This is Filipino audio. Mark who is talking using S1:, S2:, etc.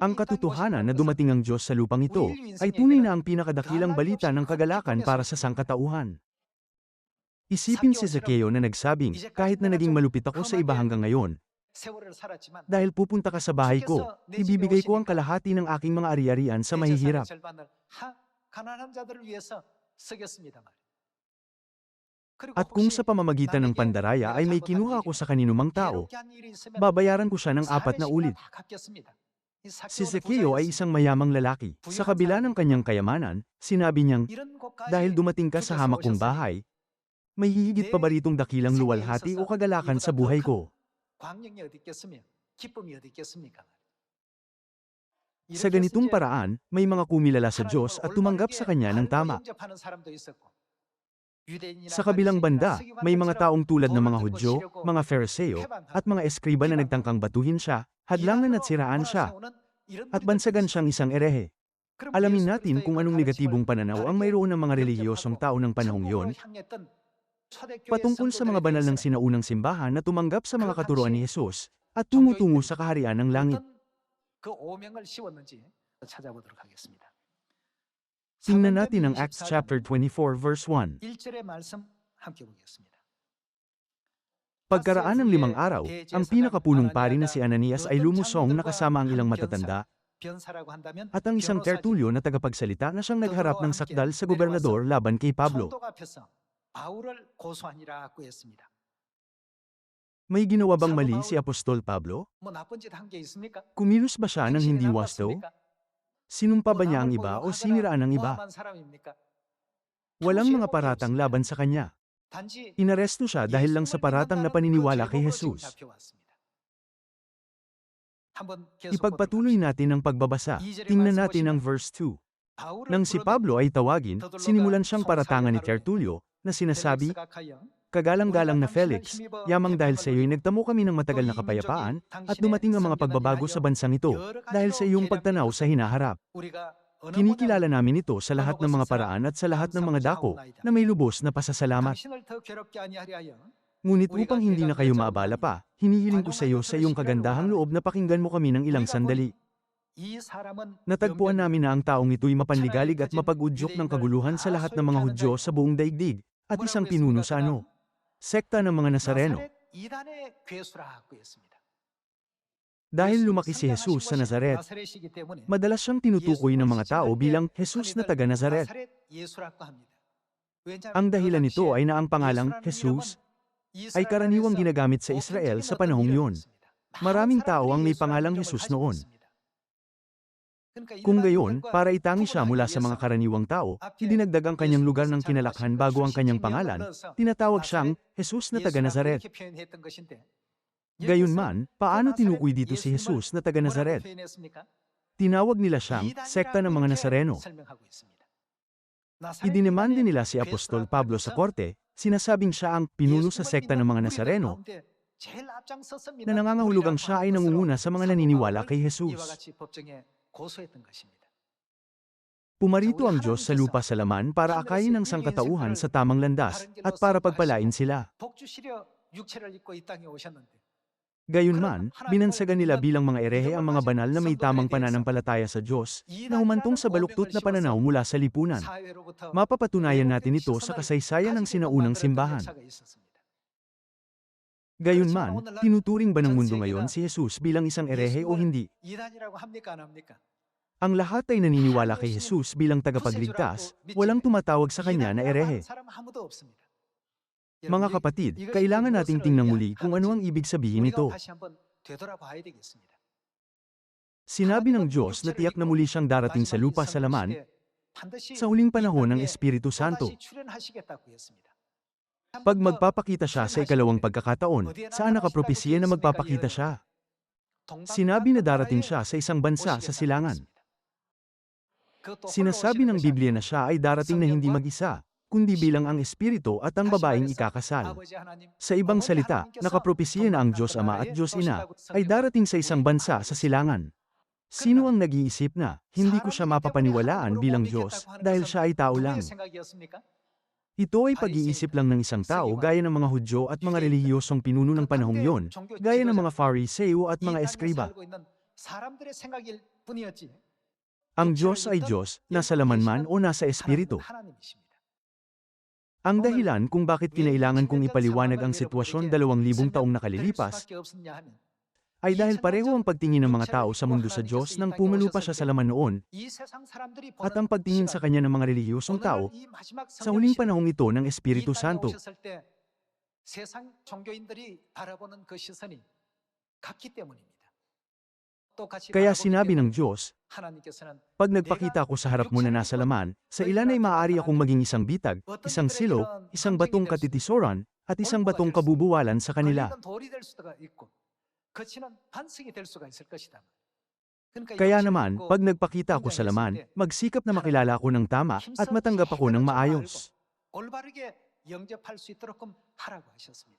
S1: Ang katotohanan na dumating ang Diyos sa lupang ito ay tunay na ang pinakadakilang balita ng kagalakan para sa sangkatauhan. Isipin si Zaccheo na nagsabing, kahit na naging malupit ako sa iba hanggang ngayon, dahil pupunta ka sa bahay ko, ibibigay ko ang kalahati ng aking mga ari-arian sa mahihirap. At kung sa pamamagitan ng pandaraya ay may kinuha ko sa kaninumang tao, babayaran ko siya ng apat na ulit. Si Zekeo ay isang mayamang lalaki. Sa kabila ng kanyang kayamanan, sinabi niyang, dahil dumating ka sa hamak kong bahay, may hihigit pa ba ritong dakilang luwalhati o kagalakan sa buhay ko? Sa ganitong paraan, may mga kumilala sa Diyos at tumanggap sa Kanya ng tama. Sa kabilang banda, may mga taong tulad ng mga Hudyo, mga Fariseo, at mga Eskriba na nagtangkang batuhin siya, hadlangan at siraan siya, at bansagan siyang isang erehe. Alamin natin kung anong negatibong pananaw ang mayroon ng mga relihiyosong tao ng panahong yon patungkol sa mga banal ng sinaunang simbahan na tumanggap sa mga katuroan ni Jesus at tumutungo sa kaharian ng langit. Tingnan natin ang Acts chapter 24 verse 1. Pagkaraan ng limang araw, ang pinakapunong pari na si Ananias ay lumusong na kasama ang ilang matatanda at ang isang tertulyo na tagapagsalita na siyang nagharap ng sakdal sa gobernador laban kay Pablo. May ginawa bang mali si Apostol Pablo? Kumilos ba siya ng hindi wasto? Sinumpa ba niya ang iba o siniraan ang iba? Walang mga paratang laban sa kanya. Inaresto siya dahil lang sa paratang na paniniwala kay Jesus. Ipagpatuloy natin ang pagbabasa. Tingnan natin ang verse 2. Nang si Pablo ay tawagin, sinimulan siyang paratangan ni Tertulio, na sinasabi, Kagalang-galang na Felix, yamang dahil sa iyo'y nagtamo kami ng matagal na kapayapaan, at dumating ang mga pagbabago sa bansang ito, dahil sa iyong pagtanaw sa hinaharap. Kinikilala namin ito sa lahat ng mga paraan at sa lahat ng mga dako, na may lubos na pasasalamat. Ngunit upang hindi na kayo maabala pa, hinihiling ko sa iyo sa iyong kagandahang loob na pakinggan mo kami ng ilang sandali. Natagpuan namin na ang taong ito'y mapanligalig at mapag-udyok ng kaguluhan sa lahat ng mga Hudyo sa buong daigdig, at isang pinuno sa ano, sekta ng mga Nazareno. Dahil lumaki si Jesus sa Nazaret, madalas siyang tinutukoy ng mga tao bilang Jesus na taga Nazaret. Ang dahilan nito ay na ang pangalang Jesus ay karaniwang ginagamit sa Israel sa panahong yun. Maraming tao ang may pangalang Jesus noon. Kung gayon, para itangi siya mula sa mga karaniwang tao, idinagdag ang kanyang lugar ng kinalakhan bago ang kanyang pangalan, tinatawag siyang Jesus na taga Nazaret. Gayunman, paano tinukoy dito si Jesus na taga Nazaret? Tinawag nila siyang sekta ng mga Nazareno. Idinimande nila si Apostol Pablo sa korte, sinasabing siya ang pinuno sa sekta ng mga Nazareno, na nangangahulugang siya ay nangunguna sa mga naniniwala kay Jesus. Pumarito ang Diyos sa lupa sa laman para akayin ang sangkatauhan sa tamang landas, at para pagpalain sila. Gayunman, binansagan nila bilang mga erehe ang mga banal na may tamang pananampalataya sa Diyos, na humantong sa baluktot na pananaw mula sa lipunan. Mapapatunayan natin ito sa kasaysayan ng sinaunang simbahan. Gayunman, tinuturing ba ng mundo ngayon si Jesus bilang isang erehe o hindi? Ang lahat ay naniniwala kay Jesus bilang tagapagligtas, walang tumatawag sa kanya na erehe. Mga kapatid, kailangan nating tingnan muli kung ano ang ibig sabihin nito. Sinabi ng Diyos na tiyak na muli siyang darating sa lupa sa laman, sa huling panahon ng Espiritu Santo. Pag magpapakita siya sa ikalawang pagkakataon, saan nakapropesiya na magpapakita siya? Sinabi na darating siya sa isang bansa sa silangan. Sinasabi ng Biblia na siya ay darating na hindi mag-isa, kundi bilang ang Espiritu at ang babaeng ikakasal. Sa ibang salita, nakapropesiya na ang Diyos Ama at Diyos Ina ay darating sa isang bansa sa silangan. Sino ang nag-iisip na, hindi ko siya mapapaniwalaan bilang Diyos dahil siya ay tao lang? Ito ay pag-iisip lang ng isang tao gaya ng mga Hudyo at mga relihiyosong pinuno ng panahong yon, gaya ng mga Fariseo at mga Eskriba. Ang Diyos ay Diyos, nasa laman man o nasa espiritu. Ang dahilan kung bakit kinailangan kong ipaliwanag ang sitwasyon dalawang libong taong nakalilipas ay dahil pareho ang pagtingin ng mga tao sa mundo sa Diyos nang pumulo pa siya sa laman noon
S2: 이 세상 사람들이
S1: at
S2: 보는
S1: ang pagtingin sa kanya ng mga relihiyosong tao
S2: 오늘날 이 마지막
S1: sa huling
S2: 성령
S1: panahong ito ng
S2: 이
S1: Espiritu
S2: 땅에
S1: Santo.
S2: 오셨을 때 세상 종교인들이 바라보는 그 시선이 같기 때문입니다. 똑같이
S1: Kaya
S2: 바라보기
S1: sinabi ng
S2: 때문에
S1: Diyos,
S2: 하나님께서는
S1: pag nagpakita ako sa harap mo na nasa laman, sa ilan ay maaari akong maging isang bitag, isang silo, isang batong katitisoran, at isang batong kabubuwalan sa kanila. Kaya
S2: 욕심을
S1: naman,
S2: 잃고
S1: pag nagpakita ako sa laman, magsikap na makilala ako ng tama at matanggap ako ng maayos.
S2: 올바르게 영접할 수 있도록 하라고 하셨습니다.